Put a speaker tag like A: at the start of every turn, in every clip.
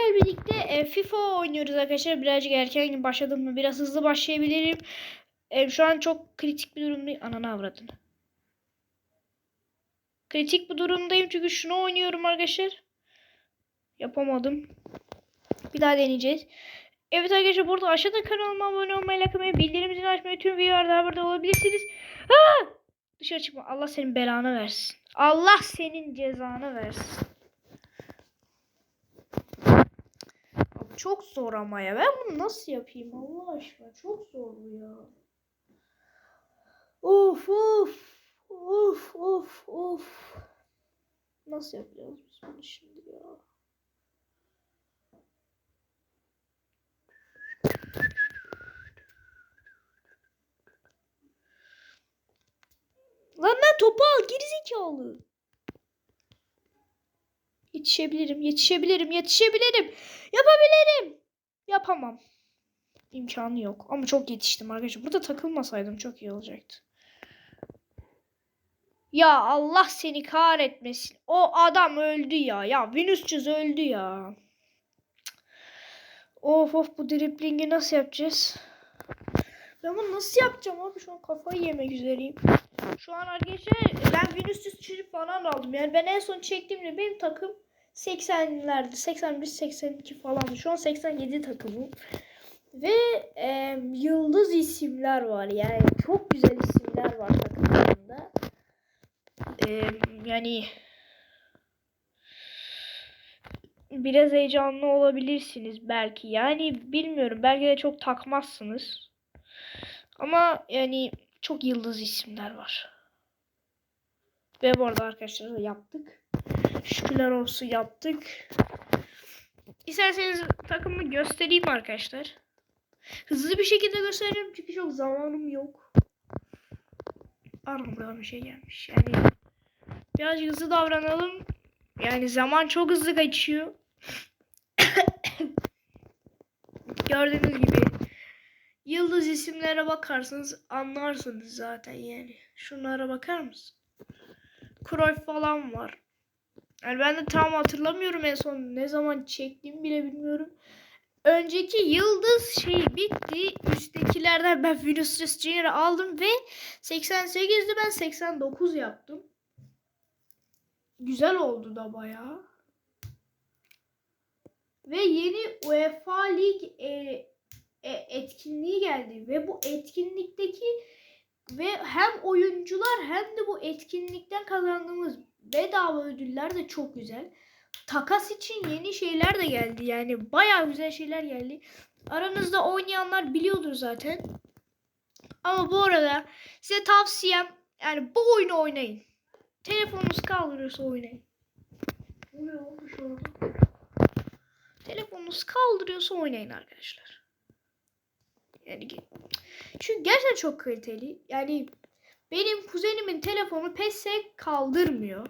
A: sizlerle birlikte e, FIFA oynuyoruz arkadaşlar. Birazcık erken başladım mı? Biraz hızlı başlayabilirim. E, şu an çok kritik bir durumdayım. Ananı avradın. Kritik bir durumdayım çünkü şunu oynuyorum arkadaşlar. Yapamadım. Bir daha deneyeceğiz. Evet arkadaşlar burada aşağıda kanalıma abone olmayı, like atmayı, bildirim açmayı, tüm videolarda haberdar olabilirsiniz. Aa! Dışarı çıkma. Allah senin belanı versin. Allah senin cezanı versin. Çok zor ama ya. Ben bunu nasıl yapayım Allah aşkına? Çok zor bu ya. Of of. Of of of. Nasıl yapacağız biz bunu şimdi ya? Lan lan topu al gerizekalı. Yetişebilirim, yetişebilirim, yetişebilirim. Yapabilirim. Yapamam. İmkanı yok. Ama çok yetiştim arkadaşlar. Burada takılmasaydım çok iyi olacaktı. Ya Allah seni kahretmesin. O adam öldü ya. Ya Vinicius öldü ya. Of of bu driplingi nasıl yapacağız? Ben bunu nasıl yapacağım abi? Şu an kafayı yemek üzereyim. Şu an arkadaşlar ben Vinicius çocuk falan aldım. Yani ben en son çektiğimde benim takım 80'lerde 81 82 falan. Şu an 87 takımım. Ve e, yıldız isimler var. Yani çok güzel isimler var takımlarında. E, yani biraz heyecanlı olabilirsiniz belki. Yani bilmiyorum. Belki de çok takmazsınız. Ama yani çok yıldız isimler var. Ve bu arada arkadaşlar yaptık. Şükürler olsun yaptık. İsterseniz takımı göstereyim arkadaşlar. Hızlı bir şekilde göstereceğim çünkü çok zamanım yok. Buradan bir şey gelmiş. Yani birazcık hızlı davranalım. Yani zaman çok hızlı geçiyor. Gördüğünüz gibi yıldız isimlere bakarsanız anlarsınız zaten yani. Şunlara bakar mısın? Cruyff falan var. Yani ben de tam hatırlamıyorum en son ne zaman çektiğimi bile bilmiyorum. Önceki yıldız şey bitti. Üsttekilerden ben Vinicius Junior'ı aldım ve 88'de ben 89 yaptım. Güzel oldu da bayağı. Ve yeni UEFA Lig e, e, etkinliği geldi ve bu etkinlikteki ve hem oyuncular hem de bu etkinlikten kazandığımız bedava ödüller de çok güzel. Takas için yeni şeyler de geldi. Yani bayağı güzel şeyler geldi. Aranızda oynayanlar biliyordur zaten. Ama bu arada size tavsiyem yani bu oyunu oynayın. Telefonunuz kaldırıyorsa oynayın. Ne olmuş orada? Telefonunuz kaldırıyorsa oynayın arkadaşlar. Yani çünkü gerçekten çok kaliteli. Yani benim kuzenimin telefonu PES'e kaldırmıyor.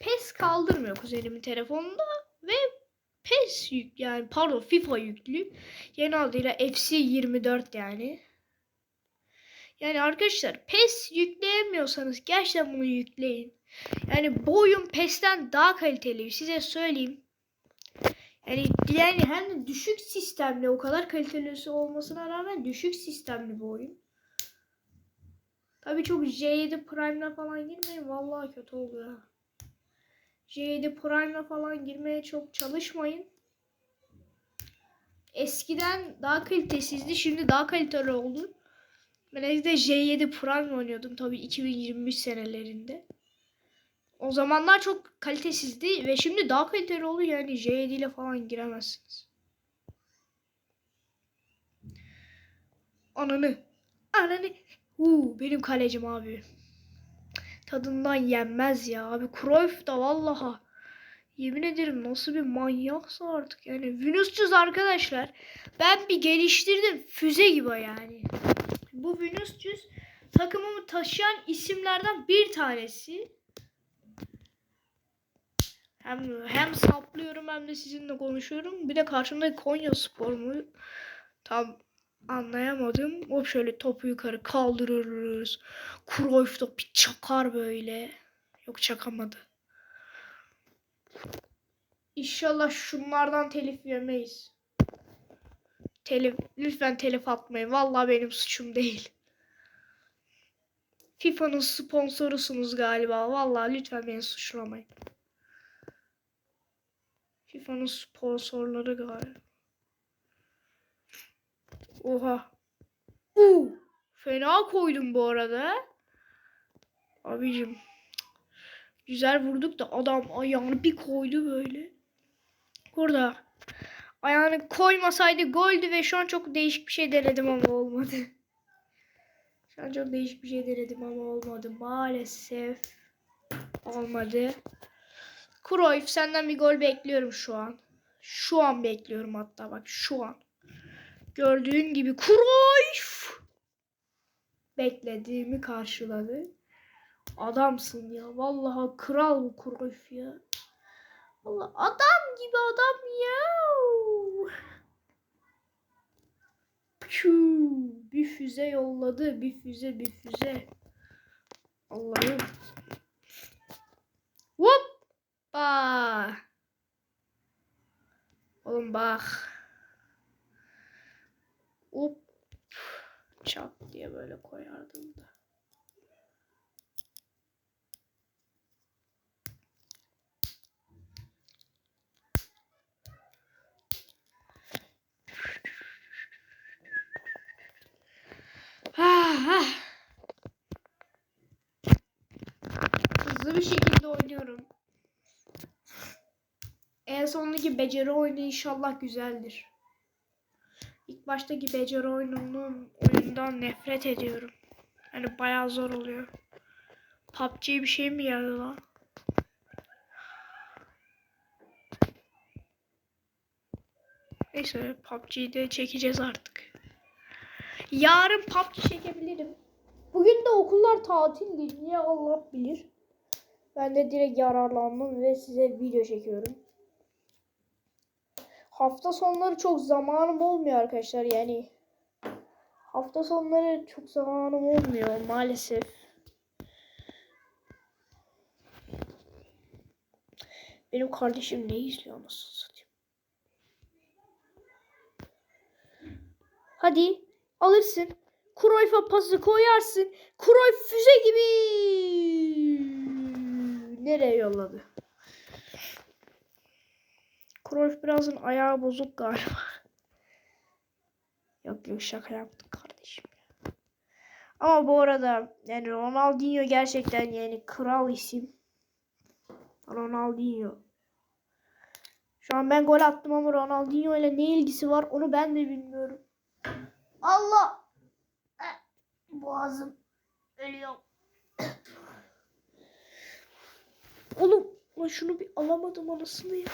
A: PES kaldırmıyor kuzenimin telefonunda ve PES yük yani pardon FIFA yüklü. Yeni adıyla FC 24 yani. Yani arkadaşlar PES yükleyemiyorsanız gerçekten bunu yükleyin. Yani bu oyun PES'ten daha kaliteli size söyleyeyim. Yani, yani hem de düşük sistemli o kadar kaliteli olmasına rağmen düşük sistemli bu oyun. Tabi çok J7 Prime'la falan girmeyin. Vallahi kötü oluyor. J7 Prime'la falan girmeye çok çalışmayın. Eskiden daha kalitesizdi. Şimdi daha kaliteli oldu. Ben eskiden J7 Prime oynuyordum tabii 2023 senelerinde. O zamanlar çok kalitesizdi ve şimdi daha kaliteli oldu yani J7 ile falan giremezsiniz. Ananı. Ananı. Uuu benim kalecim abi. Tadından yenmez ya abi. Cruyff da vallaha. Yemin ederim nasıl bir manyaksa artık yani. Vinicius arkadaşlar. Ben bir geliştirdim. Füze gibi yani. Bu Vinicius takımımı taşıyan isimlerden bir tanesi. Hem hem saplıyorum hem de sizinle konuşuyorum. Bir de karşımda Konya Spor mu? Tam anlayamadım. O şöyle topu yukarı kaldırırız. Cruyff bir çakar böyle. Yok çakamadı. İnşallah şunlardan telif yemeyiz. Telif, lütfen telif atmayın. Vallahi benim suçum değil. FIFA'nın sponsorusunuz galiba. Vallahi lütfen beni suçlamayın. FIFA'nın sponsorları galiba. Oha. Uu, fena koydum bu arada. Abicim. Güzel vurduk da adam ayağını bir koydu böyle. Burada. Ayağını koymasaydı goldü ve şu an çok değişik bir şey denedim ama olmadı. Şu an çok değişik bir şey denedim ama olmadı. Maalesef olmadı. Cruyff senden bir gol bekliyorum şu an. Şu an bekliyorum hatta bak şu an. Gördüğün gibi Cruyff beklediğimi karşıladı. Adamsın ya. Vallahi kral bu Cruyff ya. Vallahi adam gibi adam ya. Piu, bir füze yolladı. Bir füze bir füze. Allah'ım. Hoppa. Oğlum bak. Hop. Çat diye böyle koyardım da. Ah, ah. Hızlı bir şekilde oynuyorum. En sondaki beceri oyunu inşallah güzeldir. Baştaki beceri oyununun oyundan nefret ediyorum. Yani bayağı zor oluyor. PUBG bir şey mi geldi lan? Neyse PUBG'yi de çekeceğiz artık. Yarın PUBG çekebilirim. Bugün de okullar tatildi. Niye Allah bilir. Ben de direkt yararlandım ve size video çekiyorum. Hafta sonları çok zamanım olmuyor arkadaşlar yani. Hafta sonları çok zamanım olmuyor maalesef. Benim kardeşim ne izliyor nasıl satayım. Hadi alırsın. Cruyff'a pası koyarsın. Cruyff füze gibi. Nereye yolladı? Cruyff birazın ayağı bozuk galiba. yok yok şaka yaptık kardeşim. Ama bu arada yani Ronaldinho gerçekten yani kral isim. Ronaldinho. Şu an ben gol attım ama Ronaldinho ile ne ilgisi var onu ben de bilmiyorum. Allah! Eh, Boğazım ölüyor. Oğlum şunu bir alamadım anasını ya.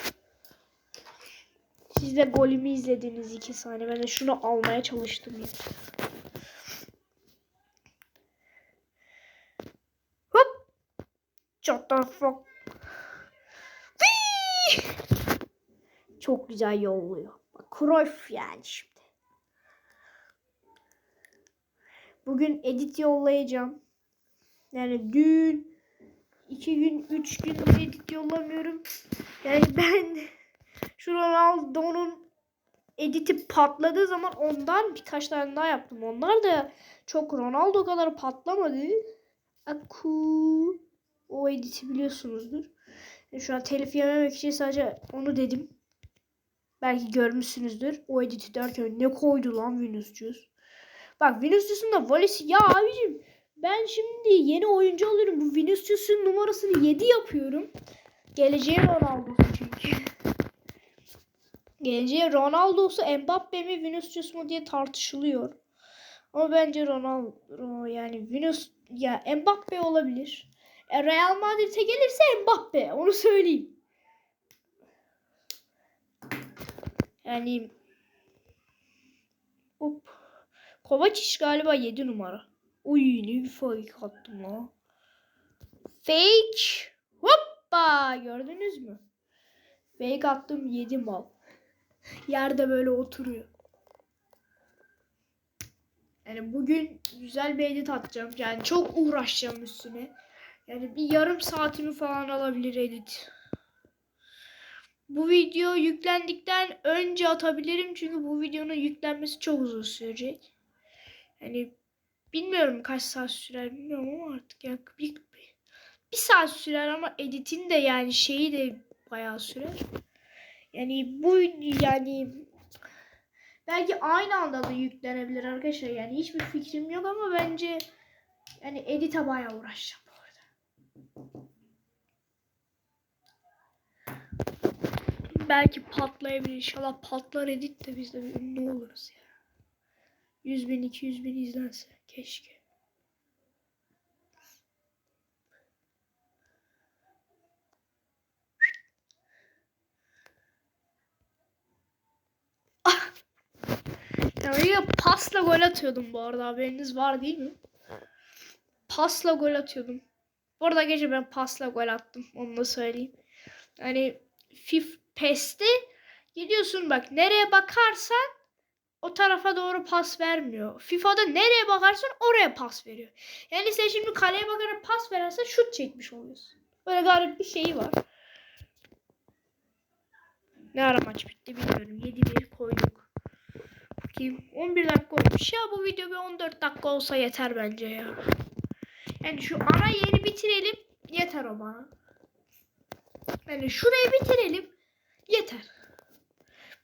A: Siz de golümü izlediniz iki saniye. Ben de şunu almaya çalıştım ya. Hop! Shut the fuck. Çok güzel yolluyor. Bak Cruyff yani şimdi. Bugün edit yollayacağım. Yani dün iki gün, üç gündür edit yollamıyorum. Yani ben şu Ronaldo'nun editi patladığı zaman ondan birkaç tane daha yaptım. Onlar da çok Ronaldo kadar patlamadı. Aku o editi biliyorsunuzdur. Şu an telif yememek için sadece onu dedim. Belki görmüşsünüzdür. O editi derken ne koydu lan Vinicius. Bak Vinicius'un da volesi ya abicim ben şimdi yeni oyuncu alıyorum. Bu Vinicius'un numarasını 7 yapıyorum. Geleceğe Ronaldo'su çünkü. Geleceğe Ronaldo'su Mbappe mi Vinicius mu diye tartışılıyor. Ama bence Ronaldo yani Vinicius ya Mbappe olabilir. E, Real Madrid'e gelirse Mbappe onu söyleyeyim. Yani hop. Kovacic galiba 7 numara. Uy ne bir fake attım lan. Fake. Hoppa gördünüz mü? Fake attım 7 mal. Yerde böyle oturuyor. Yani bugün güzel bir edit atacağım. Yani çok uğraşacağım üstüne. Yani bir yarım saatimi falan alabilir edit. bu video yüklendikten önce atabilirim çünkü bu videonun yüklenmesi çok uzun sürecek. Yani bilmiyorum kaç saat sürer bilmiyorum ama artık ya bir, bir saat sürer ama editin de yani şeyi de bayağı sürer. Yani bu yani belki aynı anda da yüklenebilir arkadaşlar. Yani hiçbir fikrim yok ama bence yani edite bayağı uğraşacağım bu arada. Belki patlayabilir. İnşallah patlar edit de biz de ünlü oluruz ya. 100 bin 200 bin izlense keşke. Oraya pasla gol atıyordum bu arada haberiniz var değil mi? Pasla gol atıyordum. Bu arada gece ben pasla gol attım onu da söyleyeyim. Hani FIF PES'te gidiyorsun bak nereye bakarsan o tarafa doğru pas vermiyor. FIFA'da nereye bakarsan oraya pas veriyor. Yani sen şimdi kaleye bakarak pas verersen şut çekmiş oluyorsun. Böyle garip bir şeyi var. Ne ara maç bitti bilmiyorum. 7-1 koyduk. Bakayım 11 dakika olmuş ya bu video bir 14 dakika olsa yeter bence ya. Yani şu ana yeri bitirelim yeter o bana. Yani şurayı bitirelim yeter.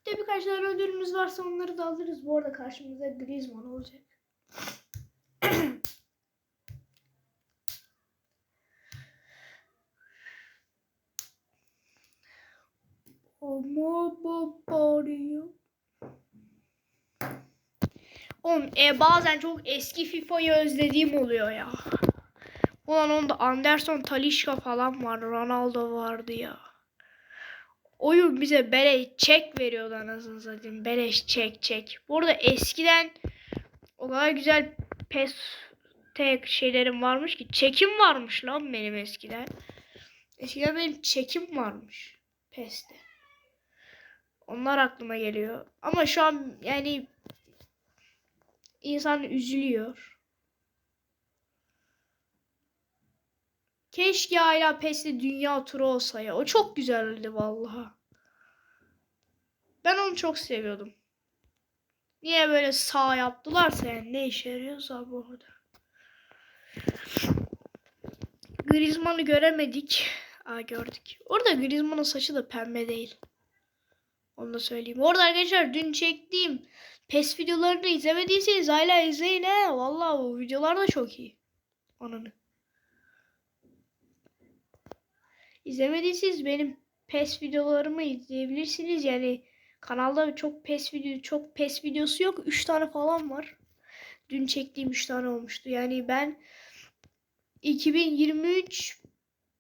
A: Bir de birkaç tane ödülümüz varsa onları da alırız. Bu arada karşımızda Griezmann olacak. Ama babarıyor. Oğlum e, bazen çok eski FIFA'yı özlediğim oluyor ya. Ulan onda Anderson, Talisca falan var. Ronaldo vardı ya. Oyun bize beleş çek veriyordu anasını satayım. Beleş çek çek. Burada eskiden o kadar güzel pes tek şeylerim varmış ki. Çekim varmış lan benim eskiden. Eskiden benim çekim varmış. PES'te. Onlar aklıma geliyor. Ama şu an yani insan üzülüyor. Keşke hala PES'te dünya turu olsa ya. O çok güzeldi vallahi. Ben onu çok seviyordum. Niye böyle sağ yaptılarsa yani ne işe yarıyorsa bu arada. Griezmann'ı göremedik. Aa gördük. Orada Griezmann'ın saçı da pembe değil. Onu da söyleyeyim. Orada arkadaşlar dün çektiğim PES videolarını izlemediyseniz hala izleyin he. Vallahi bu videolar da çok iyi. Ananı. İzlemediyseniz benim PES videolarımı izleyebilirsiniz. Yani kanalda çok PES video çok PES videosu yok. 3 tane falan var. Dün çektiğim 3 tane olmuştu. Yani ben 2023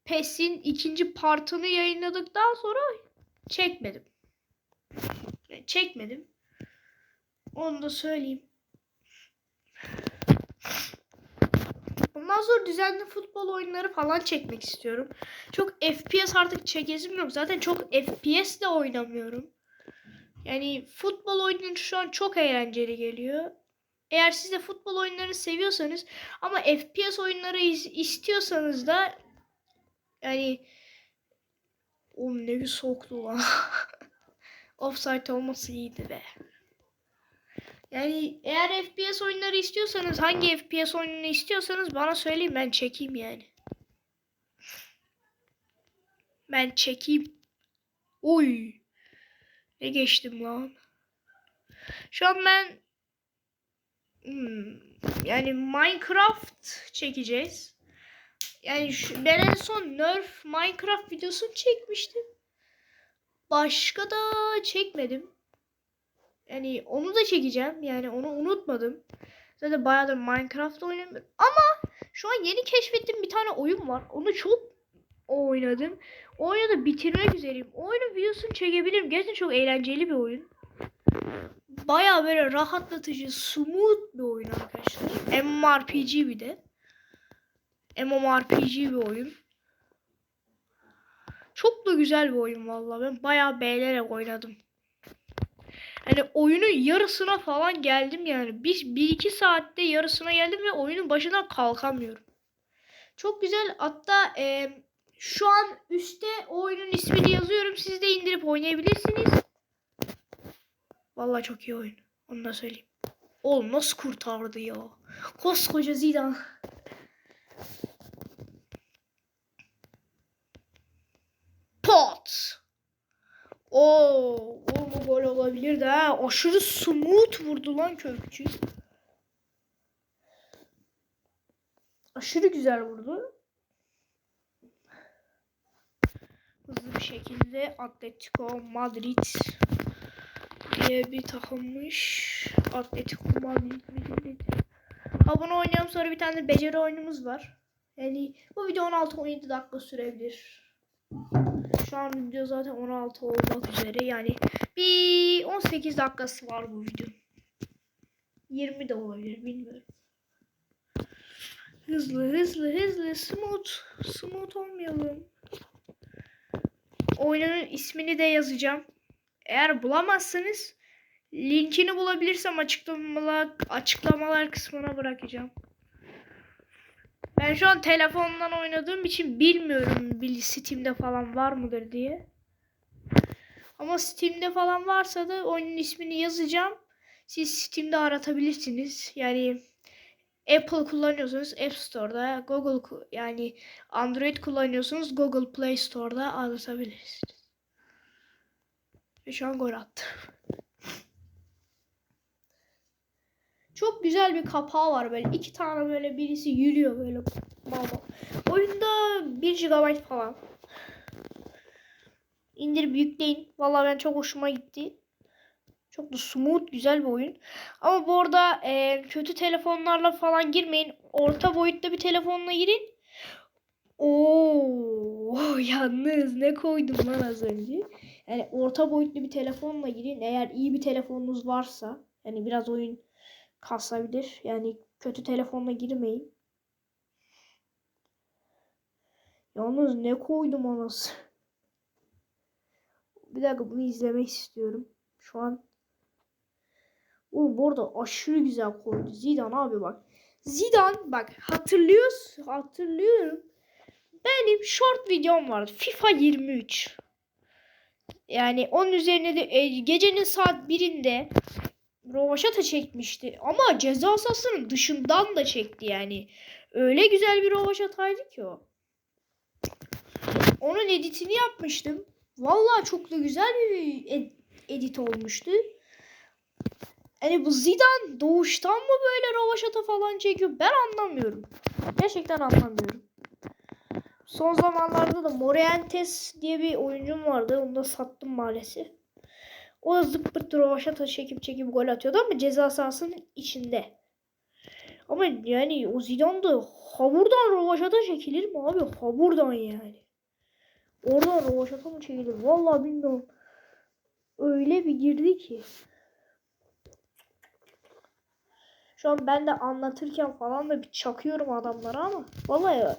A: PES'in ikinci partını yayınladıktan sonra çekmedim. Çekmedim. Onu da söyleyeyim. Ondan sonra düzenli futbol oyunları falan çekmek istiyorum. Çok FPS artık çekesim yok. Zaten çok FPS de oynamıyorum. Yani futbol oyunları şu an çok eğlenceli geliyor. Eğer siz de futbol oyunlarını seviyorsanız ama FPS oyunları is- istiyorsanız da yani Oğlum ne bir soğuktu lan. Offside olması iyiydi be. Yani eğer FPS oyunları istiyorsanız hangi FPS oyununu istiyorsanız bana söyleyin ben çekeyim yani. Ben çekeyim. Oy. Ne geçtim lan. Şu an ben hmm, yani Minecraft çekeceğiz. Yani şu, ben en son Nerf Minecraft videosunu çekmiştim. Başka da çekmedim. Yani onu da çekeceğim. Yani onu unutmadım. Zaten bayağıdır Minecraft oynamıyorum. Ama şu an yeni keşfettiğim bir tane oyun var. Onu çok oynadım. O oyunu da bitirmek üzereyim. O oyunun videosunu çekebilirim. Gerçekten çok eğlenceli bir oyun. Baya böyle rahatlatıcı, smooth bir oyun arkadaşlar. MMORPG bir de. MMORPG bir oyun. Çok da güzel bir oyun vallahi. Ben bayağı beğenerek oynadım. Hani oyunun yarısına falan geldim yani. Bir, bir iki saatte yarısına geldim ve oyunun başından kalkamıyorum. Çok güzel. Hatta e, Şu an üstte oyunun ismini yazıyorum. Siz de indirip oynayabilirsiniz. Vallahi çok iyi oyun. Onu da söyleyeyim. Oğlum nasıl kurtardı ya? Koskoca Zidane. Pot. Oo, o gol olabilir de. Aşırı smooth vurdu lan kökçü. Aşırı güzel vurdu. Hızlı bir şekilde Atletico Madrid diye bir takımmış. Atletico Madrid. Ha bunu oynayalım sonra bir tane de beceri oyunumuz var. Yani bu video 16-17 dakika sürebilir. Şu an video zaten 16 olmak üzere. Yani bir 18 dakikası var bu videonun. 20 de olabilir bilmiyorum. Hızlı hızlı hızlı smooth. Smooth olmayalım. Oyunun ismini de yazacağım. Eğer bulamazsanız linkini bulabilirsem açıklamalar, açıklamalar kısmına bırakacağım. Ben şu an telefondan oynadığım için bilmiyorum bil Steam'de falan var mıdır diye. Ama Steam'de falan varsa da oyunun ismini yazacağım. Siz Steam'de aratabilirsiniz. Yani Apple kullanıyorsanız App Store'da, Google yani Android kullanıyorsanız Google Play Store'da aratabilirsiniz. Ve şu an gol attım. Çok güzel bir kapağı var böyle. iki tane böyle birisi yürüyor böyle. Baba. Oyunda 1 GB falan. İndirip yükleyin. Vallahi ben çok hoşuma gitti. Çok da smooth güzel bir oyun. Ama bu arada e, kötü telefonlarla falan girmeyin. Orta boyutta bir telefonla girin. Oo yalnız ne koydum lan az önce. Yani orta boyutlu bir telefonla girin. Eğer iyi bir telefonunuz varsa yani biraz oyun kasabilir. Yani kötü telefonla girmeyin. Yalnız ne koydum anası. Bir dakika bunu izlemek istiyorum. Şu an Oğlum bu arada aşırı güzel koydu. Zidane abi bak. Zidane bak hatırlıyoruz. Hatırlıyorum. Benim short videom vardı. FIFA 23. Yani onun üzerine de e, gecenin saat birinde Rovaşata çekmişti. Ama ceza sahasının dışından da çekti yani. Öyle güzel bir rovaşataydı ki o. Onun editini yapmıştım. Vallahi çok da güzel bir ed- edit olmuştu. Hani bu Zidane doğuştan mı böyle rovaşata falan çekiyor? Ben anlamıyorum. Gerçekten anlamıyorum. Son zamanlarda da Morientes diye bir oyuncum vardı. Onu da sattım maalesef. O da zıppırt rovaşata çekip çekip gol atıyordu ama ceza sahasının içinde. Ama yani o Zidane da havurdan rovaşata çekilir mi abi? Havurdan yani. Oradan rovaşata mı çekilir? Vallahi bilmiyorum. Öyle bir girdi ki. Şu an ben de anlatırken falan da bir çakıyorum adamlara ama vallahi ya,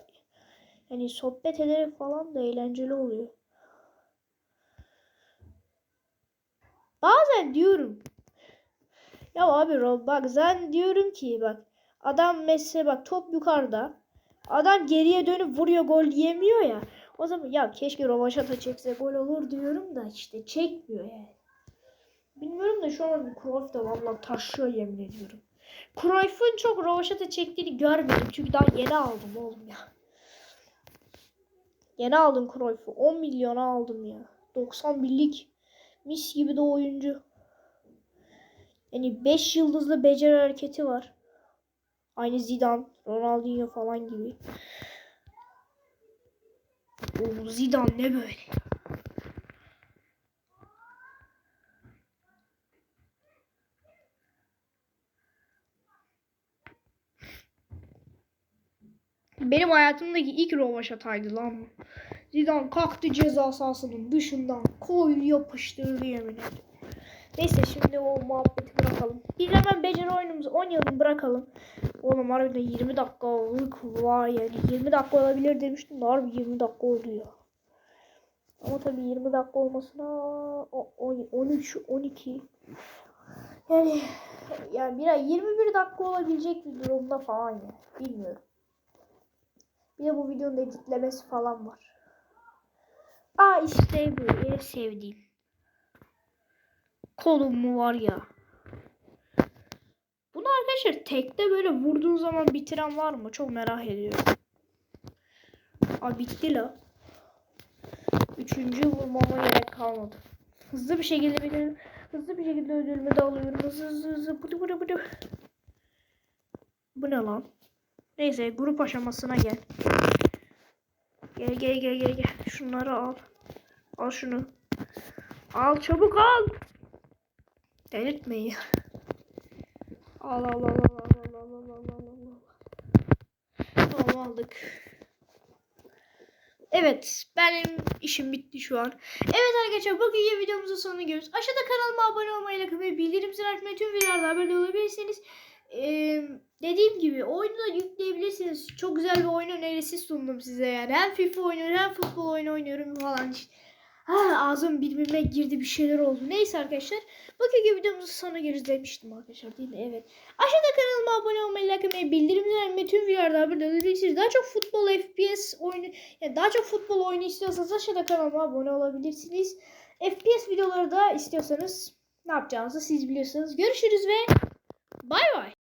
A: yani sohbet ederek falan da eğlenceli oluyor. Bazen diyorum ya abi Rob bak ben diyorum ki bak adam mesela bak top yukarıda adam geriye dönüp vuruyor gol yemiyor ya o zaman ya keşke Rovaşata çekse gol olur diyorum da işte çekmiyor yani. Bilmiyorum da şu an Cruyff da vallahi taşıyor yemin ediyorum. Cruyff'un çok rovaşata çektiğini görmedim. Çünkü daha yeni aldım oğlum ya. Yeni aldım Cruyff'u. 10 milyona aldım ya. 90 birlik. Mis gibi de oyuncu. Yani 5 yıldızlı beceri hareketi var. Aynı Zidane, Ronaldinho falan gibi. Oo, Zidane ne böyle? Benim hayatımdaki ilk rovaşataydı lan. Zidane kalktı ceza sahasının dışından koydu yapıştırdı yemin ederim. Neyse şimdi o muhabbeti bırakalım. Biz hemen beceri oyunumuzu oynayalım bırakalım. Oğlum harbiden 20 dakikalık var yani 20 dakika olabilir demiştim de harbi 20 dakika oldu ya. Ama tabii 20 dakika olmasına o- on- 13 12 yani yani bir ay 21 dakika olabilecek bir durumda falan ya. Bilmiyorum. Bir de bu videonun editlemesi falan var. Aa işte bu sevdiğim. Kolum mu var ya. Bunu arkadaşlar tekte böyle vurduğun zaman bitiren var mı? Çok merak ediyorum. Aa bitti la. Üçüncü vurmama gerek kalmadı. Hızlı bir şekilde bitirelim. Hızlı bir şekilde ödülümü de alıyorum. Hızlı hızlı hızlı. Budu budu budu. Bu ne lan? Neyse grup aşamasına gel. Gel gel gel gel gel. Şunları al. Al şunu. Al çabuk al. Delirtmeyin. Al al al al al al al al al al. Tamam aldık. Evet benim işim bitti şu an. Evet arkadaşlar bugünkü videomuzun sonuna geliyoruz. Aşağıda kanalıma abone olmayı, like atmayı, bildirim zilini açmayı tüm videolarda haberdar olabilirsiniz. Ee, dediğim gibi oyunu da yükleyebilirsiniz. Çok güzel bir oyun önerisi sundum size yani. Hem FIFA oynuyorum hem futbol oyunu oynuyorum falan. Ha, ağzım birbirine girdi bir şeyler oldu. Neyse arkadaşlar. Bugünkü videomuzun sonuna geliyoruz demiştim arkadaşlar değil mi? Evet. Aşağıda kanalıma abone olmayı, like atmayı, bildirimleri açmayı tüm videolarda haberdar olabilirsiniz. Daha çok futbol, FPS oyunu, yani daha çok futbol oyunu istiyorsanız aşağıda kanalıma abone olabilirsiniz. FPS videoları da istiyorsanız ne yapacağınızı siz biliyorsunuz. Görüşürüz ve bay bay.